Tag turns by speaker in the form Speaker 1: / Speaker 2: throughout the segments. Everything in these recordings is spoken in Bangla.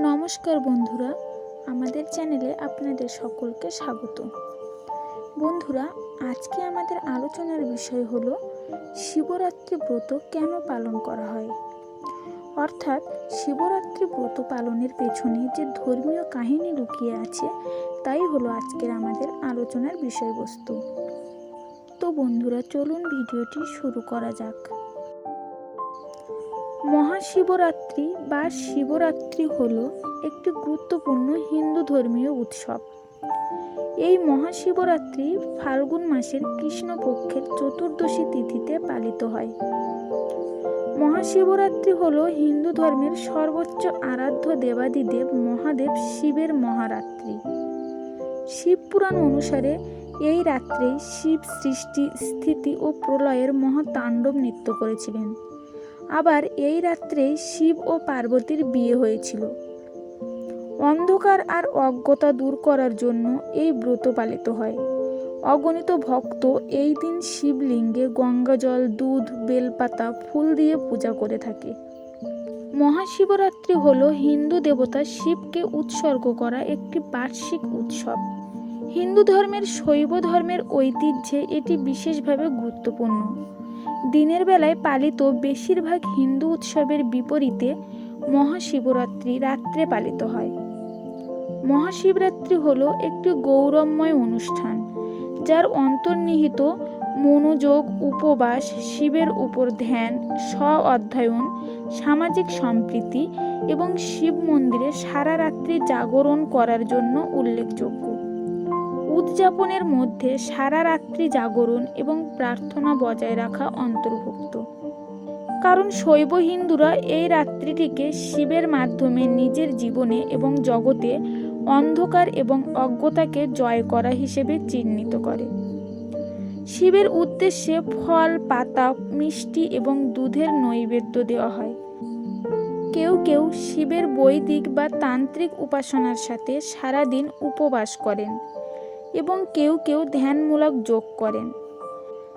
Speaker 1: নমস্কার বন্ধুরা, আমাদের চ্যানেলে আপনাদের সকলকে স্বাগত। বন্ধুরা, আজকে আমাদের আলোচনার বিষয় হলো, শিবরাত্রি ব্রত কেন পালন করা হয়? অর্থাৎ, শিবরাত্রি ব্রত পালনের পেছনে যে ধর্মীয় কাহিনী লুকিয়ে আছে, তাই হলো আজকের আমাদের আলোচনার বিষয়বস্তু। তো বন্ধুরা, চলুন ভিডিওটি শুরু করা যাক। মহাশিবরাত্রি বা শিবরাত্রি হল একটি গুরুত্বপূর্ণ হিন্দু ধর্মীয় উৎসব। এই মহাশিবরাত্রি ফাল্গুন মাসের কৃষ্ণপক্ষের চতুর্দশী তিথিতে পালিত হয়। মহাশিবরাত্রি হল হিন্দু ধর্মের সর্বোচ্চ আরাধ্য দেবাদিদেব মহাদেব শিবের মহারাত্রি। শিবপুরাণ অনুসারে এই রাত্রেই শিব সৃষ্টি, স্থিতি ও প্রলয়ের মহাতাণ্ডব নৃত্য করেছিলেন। আবার এই রাত্রেই শিব ও পার্বতীর বিয়ে হয়েছিল। অন্ধকার আর অজ্ঞতা দূর করার জন্য এই ব্রত পালিত হয়। অগণিত ভক্ত এই দিন শিবলিঙ্গে গঙ্গাজল দুধ, বেলপাতা, ফুল দিয়ে পূজা করে থাকে। মহাশিবরাত্রি হল হিন্দু দেবতা শিবকে উৎসর্গ করা একটি বার্ষিক উৎসব। হিন্দু ধর্মের শৈব ধর্মের ঐতিহ্যে এটি বিশেষভাবে গুরুত্বপূর্ণ। দিনের বেলায় পালিত বেশিরভাগ হিন্দু উৎসবের বিপরীতে মহাশিবরাত্রি রাত্রে পালিত হয়। মহাশিবরাত্রি হলো একটি গৌরবময় অনুষ্ঠান, যার অন্তর্নিহিত মনোযোগ, উপবাস, শিবের উপর ধ্যান স্ব অধ্যয়ন সামাজিক সম্প্রীতি এবং শিব মন্দিরে সারা রাত্রি জাগরণ করার জন্য উল্লেখযোগ্য। উদযাপনের মধ্যে সারা রাত্রি জাগরণ এবং প্রার্থনা বজায় রাখা অন্তর্ভুক্ত। কারণ শৈব হিন্দুরা এই রাত্রিটিকে শিবের মাধ্যমে নিজের জীবনে এবং জগতে অন্ধকার এবং অজ্ঞতাকে জয় করা হিসেবে চিহ্নিত করে। শিবের উদ্দেশ্যে ফল, পাতা, মিষ্টি এবং দুধের নৈবেদ্য দেওয়া হয়। কেউ কেউ শিবের বৈদিক বা তান্ত্রিক উপাসনার সাথে সারাদিন উপবাস করেন। এবং কেউ কেউ ধ্যানমূলক যোগ করেন।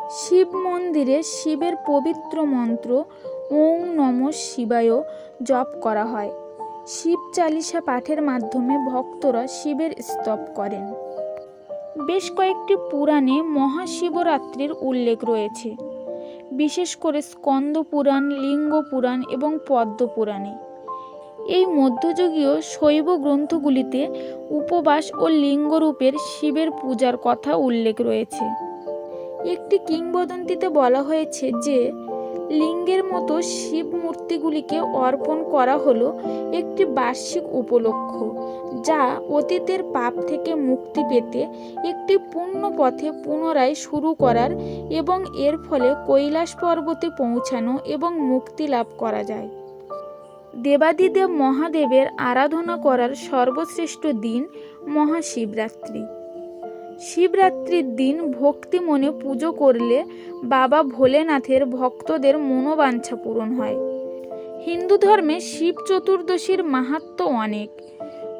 Speaker 1: শিব মন্দিরে শিবের পবিত্র মন্ত্র, ওং নম শিবায় জপ করা হয়। শিব চালিসা পাঠের মাধ্যমে ভক্তরা শিবের স্তব করেন। বেশ কয়েকটি পুরাণে মহাশিবরাত্রির উল্লেখ রয়েছে। বিশেষ করে স্কন্দ পুরাণ, লিঙ্গ পুরাণ এবং পদ্ম পুরাণে। এই মধ্যযুগীয় শৈব গ্রন্থগুলিতে উপবাস ও লিঙ্গরূপের শিবের পূজার কথা উল্লেখ রয়েছে। একটি কিংবদন্তিতে বলা হয়েছে যে, লিঙ্গের মতো শিব মূর্তিগুলিকে অর্পণ করা হলো একটি বার্ষিক উপলক্ষ, যা অতীতের পাপ থেকে মুক্তি পেতে একটি পূর্ণ পথে পুনরায় শুরু করার এবং এর ফলে কৈলাস পর্বতে পৌঁছানো এবং মুক্তি লাভ করা যায়। দেবাদিদেব মহাদেবের আরাধনা করার সর্বশ্রেষ্ঠ দিন মহাশিবরাত্রি। শিবরাত্রির দিন ভক্তি মনে পুজো করলে বাবা ভোলেনাথের ভক্তদের মনোবাঞ্ছা পূরণ হয়। হিন্দু ধর্মে শিব চতুর্দশীর মাহাত্ম অনেক।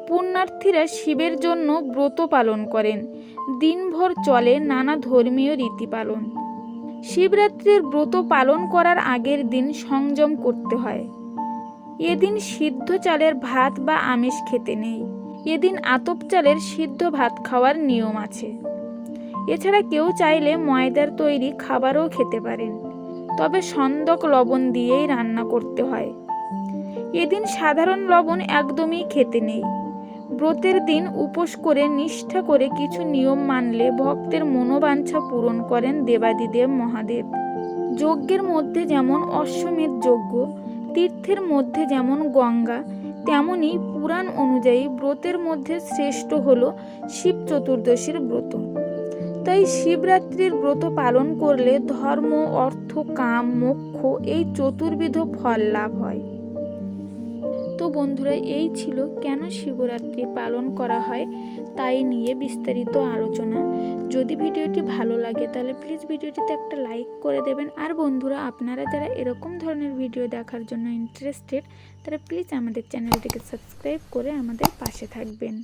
Speaker 1: পুণ্যার্থীরা শিবের জন্য ব্রত পালন করেন। দিনভর চলে নানা ধর্মীয় রীতি পালন। শিবরাত্রির ব্রত পালন করার আগের দিন সংযম করতে হয়। এদিন সিদ্ধ চালের ভাত বা আমিষ খেতে নেই। এদিন আতপ চালের সিদ্ধ ভাত খাওয়ার নিয়ম আছে। এছাড়া কেউ চাইলে ময়দার তৈরি খাবারও খেতে পারেন। তবে সন্দক লবণ দিয়েই রান্না করতে হয়। এদিন সাধারণ লবণ একদমই খেতে নেই। ব্রতের দিন উপোস করে নিষ্ঠা করে কিছু নিয়ম মানলে ভক্তের মনোবাঞ্ছা পূরণ করেন দেবাদিদেব মহাদেব। যজ্ঞের মধ্যে যেমন অশ্বমেধ যজ্ঞ তীর্থের মধ্যে যেমন গঙ্গা, তেমনি পুরাণ অনুযায়ী ব্রতের মধ্যে শ্রেষ্ঠ হল শিব চতুর্দশীর ব্রত। তাই শিবরাত্রির ব্রত পালন করলে ধর্ম, অর্থ, কাম, মোক্ষ এই চতুর্বিধ ফল লাভ হয়। বন্ধুরা, এই ছিল কেন শিবরাত্রি পালন করা হয় তাই নিয়ে বিস্তারিত আলোচনা। যদি ভিডিওটি ভালো লাগে তাহলে প্লিজ ভিডিওটিতে একটা লাইক করে দেবেন। আর বন্ধুরা, আপনারা যারা এরকম ধরনের ভিডিও দেখার জন্য ইন্টারেস্টেড তারা প্লিজ আমাদের চ্যানেলটিকে সাবস্ক্রাইব করে আমাদের পাশে থাকবেন।